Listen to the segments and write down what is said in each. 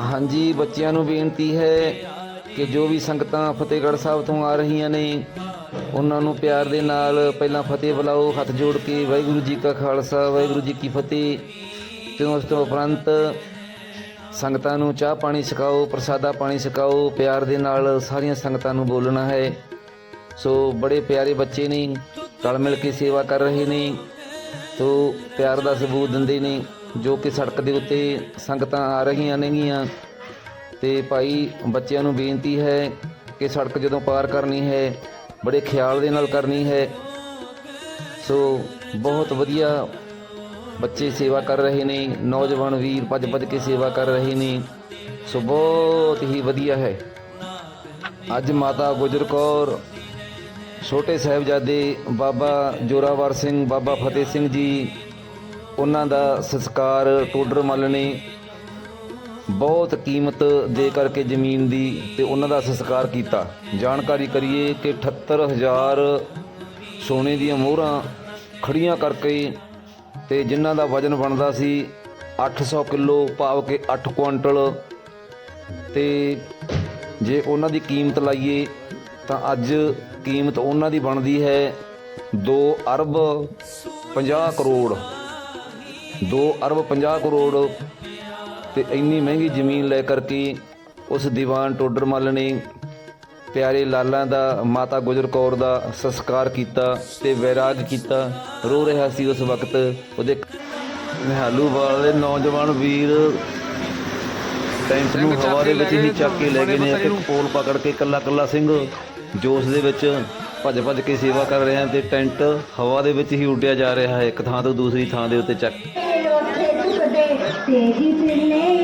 ਹਾਂਜੀ, ਬੱਚਿਆਂ ਨੂੰ ਬੇਨਤੀ ਹੈ ਕਿ ਜੋ ਵੀ ਸੰਗਤਾਂ ਫਤਿਹਗੜ੍ਹ ਸਾਹਿਬ ਤੋਂ ਆ ਰਹੀਆਂ ਨੇ, ਉਹਨਾਂ ਨੂੰ ਪਿਆਰ ਦੇ ਨਾਲ ਪਹਿਲਾਂ ਫਤਿਹ ਬੁਲਾਓ, ਹੱਥ ਜੋੜ ਕੇ ਵਾਹਿਗੁਰੂ ਜੀ ਕਾ ਖਾਲਸਾ, ਵਾਹਿਗੁਰੂ ਜੀ ਕੀ ਫਤਿਹ। ਤੇ ਉਸ ਤੋਂ ਉਪਰੰਤ ਸੰਗਤਾਂ ਨੂੰ ਚਾਹ ਪਾਣੀ ਛਕਾਓ ਪ੍ਰਸਾਦਾ ਪਾਣੀ ਛਕਾਓ ਪਿਆਰ ਦੇ ਨਾਲ ਸਾਰੀਆਂ ਸੰਗਤਾਂ ਨੂੰ ਬੋਲਣਾ ਹੈ। ਸੋ ਬੜੇ ਪਿਆਰੇ ਬੱਚੇ ਨੇ, ਰਲ ਮਿਲ ਕੇ ਸੇਵਾ ਕਰ ਰਹੇ ਨੇ ਸੋ ਪਿਆਰ ਦਾ ਸਬੂਤ ਦਿੰਦੇ ਨੇ, ਜੋ ਕਿ ਸੜਕ ਦੇ ਉੱਤੇ ਸੰਗਤਾਂ ਆ ਰਹੀਆਂ ਨੇਗੀਆਂ। ਤੇ ਭਾਈ, ਬੱਚਿਆਂ ਨੂੰ ਬੇਨਤੀ ਹੈ ਕਿ ਸੜਕ ਜਦੋਂ ਪਾਰ ਕਰਨੀ ਹੈ, ਬੜੇ ਖਿਆਲ ਦੇ ਨਾਲ ਕਰਨੀ ਹੈ। ਸੋ ਬਹੁਤ ਵਧੀਆ ਬੱਚੇ ਸੇਵਾ ਕਰ ਰਹੇ ਨੇ, ਨੌਜਵਾਨ ਵੀਰ ਭੱਜ ਭੱਜ ਕੇ ਸੇਵਾ ਕਰ ਰਹੇ ਨੇ। ਸੋ ਬਹੁਤ ਹੀ ਵਧੀਆ ਹੈ। ਅੱਜ ਮਾਤਾ ਗੁਜਰ ਕੌਰ, ਛੋਟੇ ਸਾਹਿਬਜ਼ਾਦੇ ਬਾਬਾ ਜੋਰਾਵਰ ਸਿੰਘ, ਬਾਬਾ ਫਤਿਹ ਸਿੰਘ ਜੀ, ਉਹਨਾਂ ਦਾ ਸੰਸਕਾਰ ਟੋਡਰ ਮੱਲ ਨੇ ਬਹੁਤ ਕੀਮਤ ਦੇ ਕਰਕੇ ਜ਼ਮੀਨ ਦੀ ਤੇ ਉਹਨਾਂ ਦਾ ਸੰਸਕਾਰ ਕੀਤਾ। ਜਾਣਕਾਰੀ ਕਰੀਏ ਕਿ 78000 ਸੋਨੇ ਦੀਆਂ ਮੋਹਰਾਂ ਖੜੀਆਂ ਕਰਕੇ ਤੇ ਜਿਨ੍ਹਾਂ ਦਾ ਵਜ਼ਨ ਬਣਦਾ ਸੀ 800 ਕਿਲੋ ਭਾਵ ਕਿ 8 ਕੁਇੰਟਲ ਤੇ ਜੇ ਉਹਨਾਂ ਦੀ ਕੀਮਤ ਲਾਈਏ, ਤਾਂ ਅੱਜ ਕੀਮਤ ਉਹਨਾਂ ਦੀ ਬਣਦੀ ਹੈ 2 ਅਰਬ 50 ਕਰੋੜ। 2 ਅਰਬ 50 ਕਰੋੜ ਤੇ ਇੰਨੀ ਮਹਿੰਗੀ ਜ਼ਮੀਨ ਲੈ ਕਰਕੇ ਉਸ ਦੀਵਾਨ ਟੋਡਰਮੱਲ ਨੇ ਪਿਆਰੇ ਲਾਲਾਂ ਦਾ ਮਾਤਾ ਗੁਜਰ ਕੌਰ ਦਾ ਸੰਸਕਾਰ ਕੀਤਾ ਤੇ ਵੈਰਾਗ ਕੀਤਾ ਰੋ ਰਿਹਾ ਸੀ ਉਸ ਵਕਤ ਉਹਦੇ ਨਿਹਾਲੂ ਵਾਲੇ ਨੌਜਵਾਨ ਵੀਰ ਟੈਂਟ ਨੂੰ ਹਵਾ ਦੇ ਵਿੱਚ ਹੀ ਚੱਕ ਕੇ ਲੈ ਗਏ ਨੇ ਇੱਕ ਪੋਲ ਪਕੜ ਕੇ ਕੱਲਾ ਕੱਲਾ ਸਿੰਘ ਜੋਸ਼ ਦੇ ਵਿੱਚ ਭੱਜ ਭੱਜ ਕੇ ਸੇਵਾ ਕਰ ਰਿਹਾ ਤੇ ਟੈਂਟ ਹਵਾ ਦੇ ਵਿੱਚ ਹੀ ਉੱਡਿਆ ਜਾ ਰਿਹਾ ਹੈ ਇੱਕ ਥਾਂ ਤੋਂ ਦੂਸਰੀ ਥਾਂ ਦੇ ਉੱਤੇ ਚੱਕ ਉੱਥੇ ਝੁਕਦੇ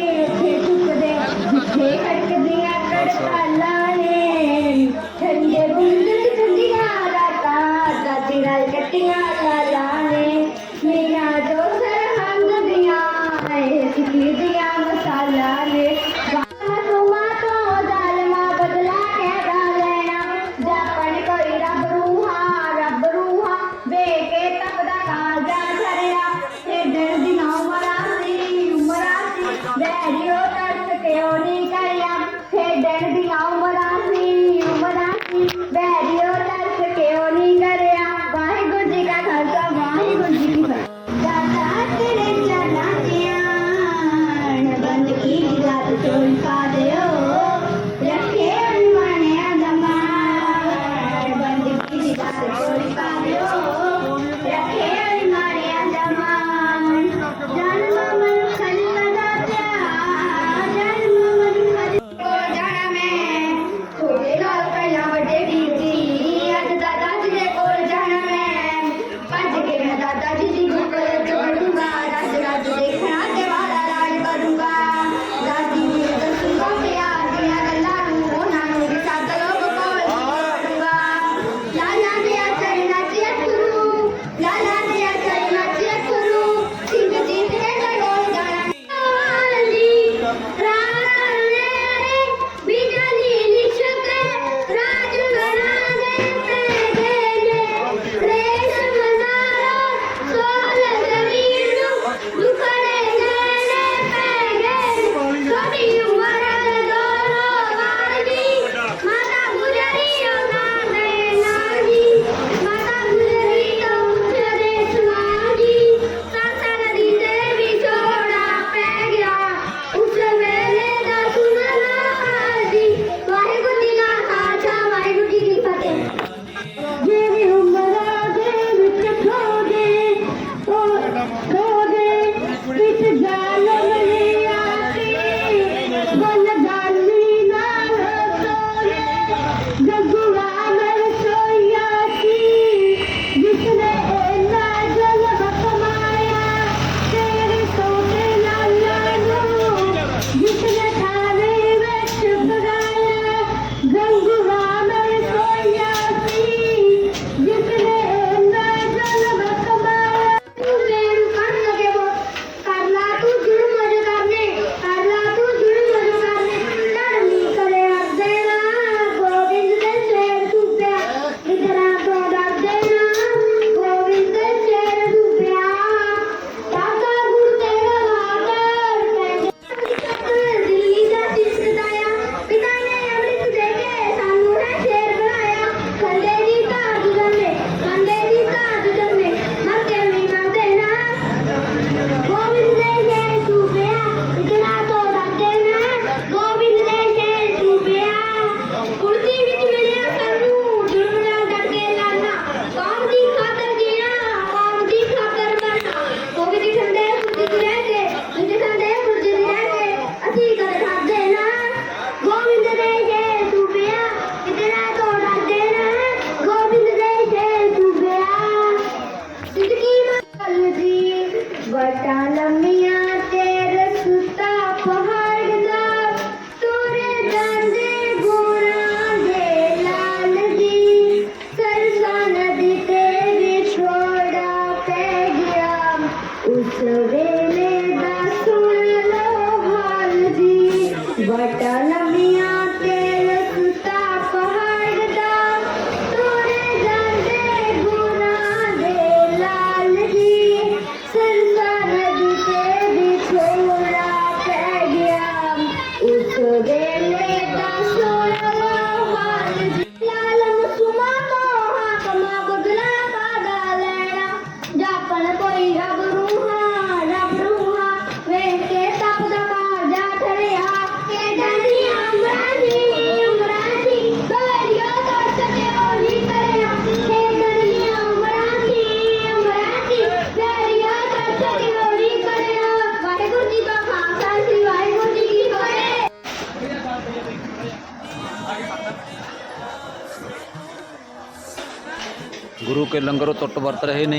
ਗੁਰੂ ਕੇ ਲੰਗਰੋਂ ਟੁੱਟ ਵਰਤ ਰਹੇ ਨੇ।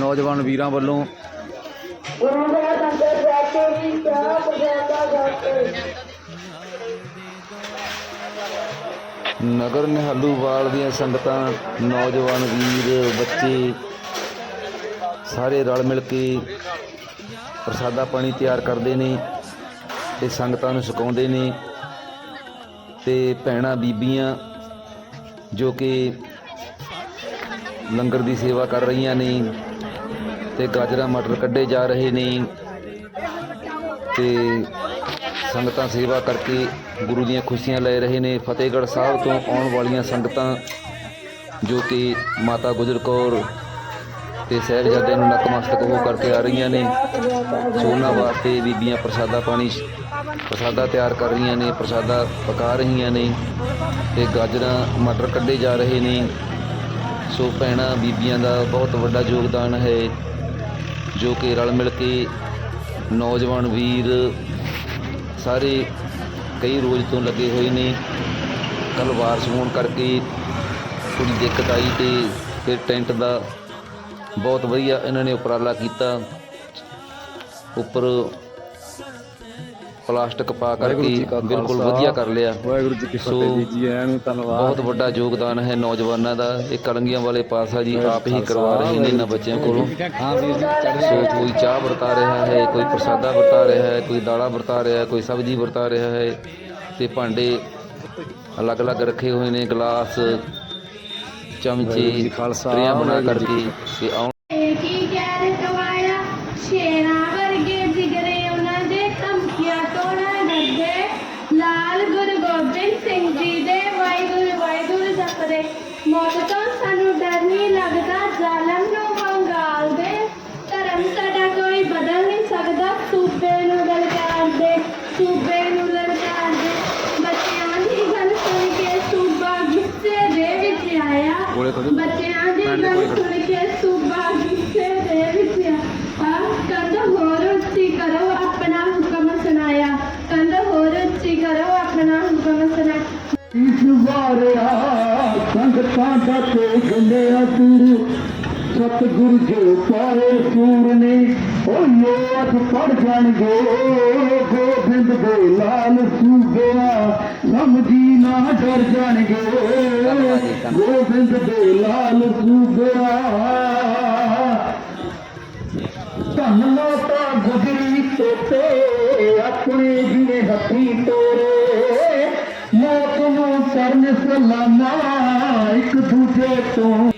ਨੌਜਵਾਨ ਵੀਰਾਂ ਵੱਲੋਂ ਨਗਰ ਨਿਹਾਲੂਵਾਲ ਦੀਆਂ ਸੰਗਤਾਂ, ਨੌਜਵਾਨ ਵੀਰ, ਬੱਚੇ ਸਾਰੇ ਰਲ ਮਿਲ ਕੇ ਪ੍ਰਸਾਦਾ ਪਾਣੀ ਤਿਆਰ ਕਰਦੇ ਨੇ ਤੇ ਸੰਗਤਾਂ ਨੂੰ ਛਕਾਉਂਦੇ ਨੇ ਤੇ ਭੈਣਾਂ ਬੀਬੀਆਂ ਜੋ ਕਿ ਲੰਗਰ ਦੀ ਸੇਵਾ ਕਰ ਰਹੀਆਂ ਨੇ ਤੇ ਗਾਜਰਾਂ ਮਟਰ ਕੱਢੇ ਜਾ ਰਹੇ ਨੇ ਤੇ ਸੰਗਤਾਂ ਸੇਵਾ ਕਰਕੇ ਗੁਰੂ ਦੀਆਂ ਖੁਸ਼ੀਆਂ ਲੈ ਰਹੇ ਨੇ। ਫਤਿਹਗੜ੍ਹ ਸਾਹਿਬ ਤੋਂ ਆਉਣ ਵਾਲੀਆਂ ਸੰਗਤਾਂ ਜੋ ਕਿ ਮਾਤਾ ਗੁਜਰ ਕੌਰ ਤੇ ਸਾਹਿਬਜ਼ਾਦੇ ਨੂੰ ਨਤਮਸਤਕ ਹੋ ਕਰਕੇ ਆ ਰਹੀਆਂ ਨੇ। ਸੋ ਉਹਨਾਂ ਵਾਸਤੇ ਬੀਬੀਆਂ ਪ੍ਰਸਾਦਾ ਪਾਣੀ ਪ੍ਰਸਾਦਾ ਤਿਆਰ ਕਰ ਰਹੀਆਂ ਨੇ, ਪ੍ਰਸਾਦਾ ਪਕਾ ਰਹੀਆਂ ਨੇ ਤੇ ਗਾਜਰਾਂ ਮਟਰ ਕੱਢੇ ਜਾ ਰਹੇ ਨੇ। ਸੋ ਭੈਣਾਂ, ਬੀਬੀਆਂ ਦਾ ਬਹੁਤ ਵੱਡਾ ਯੋਗਦਾਨ ਹੈ, ਜੋ ਕਿ ਰਲ ਮਿਲ ਕੇ ਨੌਜਵਾਨ ਵੀਰ ਸਾਰੇ ਕਈ ਰੋਜ਼ ਤੋਂ ਲੱਗੇ ਹੋਏ ਨੇ। ਕੱਲ੍ਹ ਵਾਰਸ ਹੋਣ ਕਰਕੇ ਥੋੜੀ ਦਿੱਕਤ ਆਈ ਤੇ ਫਿਰ ਟੈਂਟ ਦਾ ਬਹੁਤ ਵਧੀਆ ਇਹਨਾਂ ਨੇ ਉਪਰਾਲਾ ਕੀਤਾ। ਉੱਪਰ ਪਲਾਸਟਿਕ ਪਾ ਕਰਕੇ ਬਿਲਕੁਲ ਵਧੀਆ ਕਰ ਲਿਆ। ਵਾਹਿਗੁਰੂ ਜੀ ਕੀ ਫਤਿਹ ਜੀ ਆਇਆਂ ਨੂੰ ਧੰਨਵਾਦ। ਬਹੁਤ ਵੱਡਾ ਯੋਗਦਾਨ ਹੈ ਨੌਜਵਾਨਾਂ ਦਾ। ਇਹ ਕਲੰਗੀਆਂ ਵਾਲੇ ਪਾਸਾ ਜੀ ਆਪ ਹੀ ਕਰਵਾ ਰਹੇ ਨੇ ਇਹਨਾਂ ਬੱਚਿਆਂ ਕੋਲੋਂ। ਹਾਂ ਵੀਰ ਜੀ ਚੜ੍ਹਦੀ ਸੋ ਕੋਈ ਚਾਹ ਵਰਤਾ ਰਿਹਾ ਹੈ ਕੋਈ ਪ੍ਰਸਾਦਾ ਵਰਤਾ ਰਿਹਾ ਹੈ ਕੋਈ ਦਾਲਾਂ ਵਰਤਾ ਰਿਹਾ ਹੈ ਕੋਈ ਸਬਜ਼ੀ ਵਰਤਾ ਰਿਹਾ ਹੈ ਤੇ ਭਾਂਡੇ ਅਲੱਗ-ਅਲੱਗ ਰੱਖੇ ਹੋਏ ਨੇ ਗਲਾਸ ਚਮਚੇ ਖਾਲਸਾ, ਬਣਾ ਕਰਕੇ ਤੇ ਆਉਣ ਕੀ ਕਹਿ ਕਵਾਇਆ ਸ਼ੇਰਾਂ ਵਰਗੇ ਜਿਗਰੇ ਉਹਨਾਂ ਦੇ ਧਮਕੀਆਂ ਤੋਂ ਨਾ ਡਰਦੇ ਲਾਲ ਗੁਰੂ ਗੋਬਿੰਦ ਸਿੰਘ ਜੀ ਦੇ ਵਾਹਿਗੁਰੂ ਵਾਹਿਗੁਰੂ ਜਪਦੇ ਮੌਤ ਤੋਂ ਸਾਨੂੰ ਡਰ ਨਹੀਂ ਲੱਗਦਾ ਜ਼ਾਲਮ ਨੂੰ ਵੰਗਾਲ ਦੇ ਧਰਮ ਸਾਡਾ ਕੋਈ ਬਦਲ ਨਹੀਂ ਸਕਦਾ। ਸੂਬੇ ਨੂੰ ਲਲਕਾਰ ਦੇ ਸੂਬੇ ਨੂੰ ਲਲਕਾਰ ਦੇ। ਬੱਚਿਆਂ ਦੀ ਗੱਲ ਸੁਣ ਕੇ ਸੂਬਾ ਗੁੱਸੇ ਦੇ ਵਿੱਚ ਆਇਆ। ਕੋਲੇ ਥੋੜ੍ਹੀ- ਬੱਚਿਆਂ ਦੀ ਭੈਣ ਦੇ ਗੱਲ ਕੋਲੇ ਸੁਣ ਕੇ ਸੂਬਾ ਗੁੱਸੇ ਦੇ ਵਿੱਚ ਆ ਕੰਧ ਹੋਰ ਉੱਚੀ ਕਰੋ ਆਪਣਾ ਹੁਕਮ ਸੁਣਾਇਆ। ਕੰਧ ਹੋਰ ਉੱਚੀ ਕਰੋ ਆਪਣਾ ਹੁਕਮ ਸੁਣਾਇਆ। ਇਸ ਵਾਰਿਆ ਸੰਗਤਾਂ ਦਾ ਤੇ ਗੰਡਿਆ ਤੁਰ ਸਤਿਗੁਰ ਜੋ ਪਾਏ ਸੂਰ ਨੇ। ਓਯੋ ਅਖ ਪੜ ਜਾਣਗੇ। ਗੋਬਿੰਦ ਦੇ ਲਾਲ ਸੂਬਿਆ ਸਮਝੀ ਨਾ ਡਰ ਜਾਣਗੇ। ਗੋਬਿੰਦ ਦੇ ਲਾਲ ਸੂਬਿਆ। ਧੰਨ ਮਾਤਾ ਗੁਜਰੀ ਤੋਤੇ ਆਪਣੇ ਜਿਵੇਂ ਹੱਥੀ ਤੋਰੇ। ਨੂੰ ਕਰਨ ਸਲਾਮਾ ਇੱਕ ਦੂਜੇ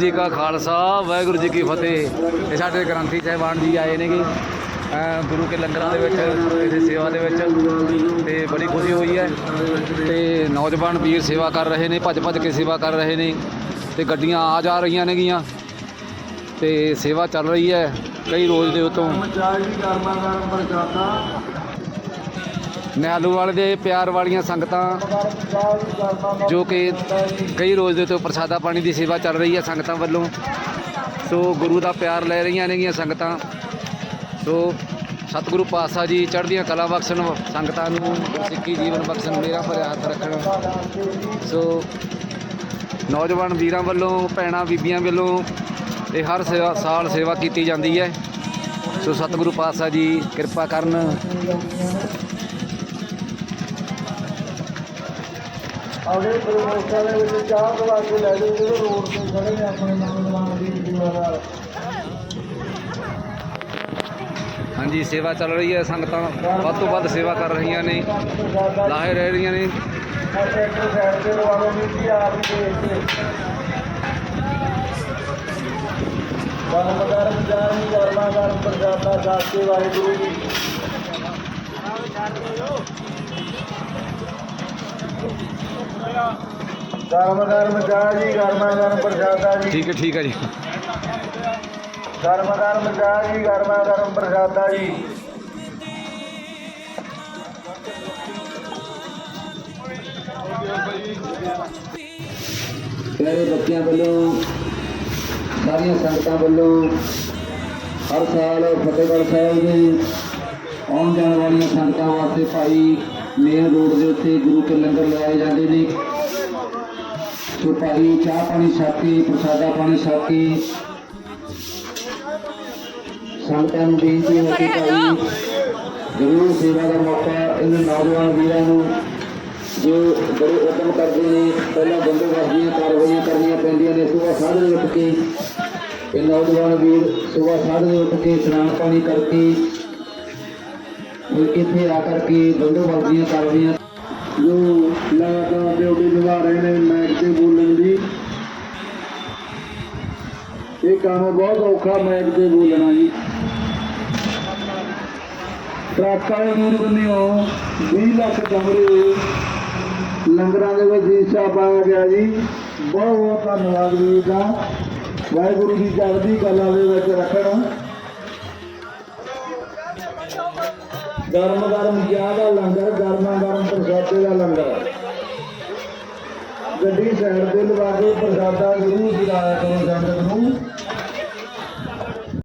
ਜੀ ਕਾ ਖਾਲਸਾ, ਵਾਹਿਗੁਰੂ ਜੀ ਕੀ ਫਤਿਹ। ਇਹ ਸਾਡੇ ਗ੍ਰੰਥੀ ਸਾਹਿਬਾਨ ਜੀ ਆਏ ਨੇਗੇ। ਗੁਰੂ ਕੇ ਲੰਗਰਾਂ ਦੇ ਵਿੱਚ ਇਸ ਸੇਵਾ ਦੇ ਵਿੱਚ। ਤੇ ਬੜੀ ਖੁਸ਼ੀ ਹੋਈ ਹੈ। ਤੇ ਨੌਜਵਾਨ ਵੀਰ ਸੇਵਾ ਕਰ ਰਹੇ ਨੇ ਭੱਜ ਭੱਜ ਕੇ ਸੇਵਾ ਕਰ ਰਹੇ ਨੇ। ਤੇ ਗੱਡੀਆਂ ਆ ਜਾ ਰਹੀਆਂ ਨੇਗੀਆਂ। ਤੇ ਸੇਵਾ ਚੱਲ ਰਹੀ ਹੈ, ਕਈ ਰੋਜ਼ ਦੇ ਉਤੋਂ। ਨਿਹਾਲੂਵਾਲ ਦੇ ਪਿਆਰ ਵਾਲੀਆਂ ਸੰਗਤਾਂ ਜੋ ਕਿ ਕਈ ਰੋਜ਼ ਦੇ ਤੋਂ ਪ੍ਰਸਾਦਾ ਪਾਣੀ ਦੀ ਸੇਵਾ ਚੱਲ ਰਹੀ ਹੈ ਸੰਗਤਾਂ ਵੱਲੋਂ। ਸੋ ਗੁਰੂ ਦਾ ਪਿਆਰ ਲੈ ਰਹੀਆਂ ਨੇਗੀਆਂ ਸੰਗਤਾਂ। ਸੋ ਸਤਿਗੁਰੂ ਪਾਤਸ਼ਾਹ ਜੀ ਚੜ੍ਹਦੀਆਂ ਕਲਾ ਬਖਸ਼ਣ, ਸੰਗਤਾਂ ਨੂੰ ਸਿੱਖੀ ਜੀਵਨ ਬਖਸ਼ਣ, ਮੇਰਾ ਭਰਿਆ ਹੱਥ ਰੱਖਣ। ਸੋ ਨੌਜਵਾਨ ਵੀਰਾਂ ਵੱਲੋਂ, ਭੈਣਾਂ ਬੀਬੀਆਂ ਵੱਲੋਂ ਇਹ ਹਰ ਸੇਵਾ ਸਾਲ ਸੇਵਾ ਕੀਤੀ ਜਾਂਦੀ ਹੈ। ਸੋ ਸਤਿਗੁਰੂ ਪਾਤਸ਼ਾਹ ਜੀ ਕਿਰਪਾ ਕਰਨ। ਅਗਲੇ ਪ੍ਰਮੋਸ਼ਨਾਂ ਦੇ ਵਿੱਚ ਚਾਹ ਦਵਾ ਕੇ ਲੈ ਜਾਓ ਜਿਹੜੇ ਰੋਡ ਤੇ ਖੜੇ ਨੇ ਆਪਣੇ ਨੌਜਵਾਨ ਵੀਰ ਜੀਵਾਨਾ ਹਾਂਜੀ ਸੇਵਾ ਚੱਲ ਰਹੀ ਹੈ ਸੰਗਤਾਂ ਵੱਧ ਤੋਂ ਵੱਧ ਸੇਵਾ ਕਰ ਰਹੀਆਂ ਨੇ ਲਾਹੇ ਰਹਿ ਰਹੀਆਂ ਨੇ। ਟਰੈਕਟਰ ਸਾਈਡ ਤੇ ਲਵਾ ਲਓ ਜੀ ਆਪ ਗਰਮ ਗਰਮ ਜਾਨੀ ਗਰਮਾ ਗਰਮ ਪ੍ਰਸ਼ਾਦਾ ਸਾਚੇ ਵਾਹਿਗੁਰੂ ਜੀ। ਗਰਮ ਗਰਮ ਚਾਹ ਜੀ ਗਰਮਾ ਗਰਮ ਪ੍ਰਸ਼ਾਦਾ ਜੀ। ਠੀਕ ਹੈ ਠੀਕ ਹੈ ਜੀ। ਗਰਮ ਗਰਮ ਚਾਹ ਜੀ ਗਰਮਾ ਗਰਮ ਪ੍ਰਸ਼ਾਦਾ ਜੀ। ਪਿਆਰੇ ਬੱਚਿਆਂ ਵੱਲੋਂ ਸਾਰੀਆਂ ਸੰਗਤਾਂ ਵੱਲੋਂ ਹਰ ਸਾਲ ਫਤਿਹਗੜ੍ਹ ਸਾਹਿਬ ਦੇ ਆਉਣ ਜਾਣ ਵਾਲੀਆਂ ਸੰਗਤਾਂ ਵਾਸਤੇ ਭਾਈ ਮੇਨ ਰੋਡ ਦੇ ਉੱਤੇ ਗੁਰੂ ਕੇ ਲੰਗਰ ਲਾਏ ਜਾਂਦੇ ਨੇ। ਸੋ ਭਾਈ ਚਾਹ ਪਾਣੀ ਛਕ ਕੇ, ਪ੍ਰਸਾਦਾ ਪਾਣੀ ਛਕ ਕੇ ਸੰਗਤਾਂ ਨੂੰ ਬੇਨਤੀ ਹੈ ਕਿ ਭਾਈ ਜ਼ਰੂਰ ਸੇਵਾ ਦਾ ਮੌਕਾ ਇਹਨਾਂ ਨੌਜਵਾਨ ਵੀਰਾਂ ਨੂੰ ਜੋ ਬੜੇ ਉਦਮ ਕਰਦੇ ਨੇ, ਪਹਿਲਾਂ ਬੰਦੋਬਸਤ ਦੀਆਂ ਕਾਰਵਾਈਆਂ ਕਰਨੀਆਂ ਪੈਂਦੀਆਂ ਨੇ, ਸੁਬਾਹ ਸਾਢੇ ਉੱਠ ਕੇ ਇਹ ਨੌਜਵਾਨ ਵੀਰ ਸੁਬਾਹ ਸਾਢੇ ਉੱਠ ਕੇ ਇਸ਼ਨਾਨ ਪਾਣੀ ਕਰਕੇ ਇੱਥੇ ਆ ਕਰਕੇ ਬੰਦੋਬਸਤ ਦੀਆਂ ਕਾਰਵਾਈਆਂ ਜੋ ਲਗਾਤਾਰ ਡਿਊਟੀ ਨਿਭਾ ਰਹੇ ਨੇ ਮੈਚ ਤੇ ਬੋਲਣ ਦੀ। ਇਹ ਕੰਮ ਬਹੁਤ ਔਖਾ ਮੈਚ ਤੇ ਬੋਲਣਾ ਜੀ। ਟਰੱਕਾਂ ਦੇ ਮੂਰ ਬੰਨਿਓ 20 ਲੱਖ ਕਮਰੇ ਲੰਗਰਾਂ ਦੇ ਵਿੱਚ ਹਿੱਸਾ ਪਾਇਆ ਗਿਆ ਜੀ। ਬਹੁਤ ਬਹੁਤ ਧੰਨਵਾਦ ਵੀਰ ਦਾ। ਵਾਹਿਗੁਰੂ ਜੀ ਚੜ੍ਹਦੀ ਕਲਾ ਦੇ ਵਿੱਚ ਰੱਖਣ। ਗਰਮ ਗਰਮ ਚਾਹ ਦਾ ਲੰਗਰ, ਗਰਮਾ ਗਰਮ ਪ੍ਰਸਾਦੇ ਦਾ ਲੰਗਰ। ਗੱਡੀ ਸਾਈਡ ਤੇ ਲਵਾ ਕੇ ਪ੍ਰਸਾਦਾ ਜ਼ਰੂਰ ਦਿਲਾਇਆ ਕਰੋ ਸੰਗਤ ਨੂੰ।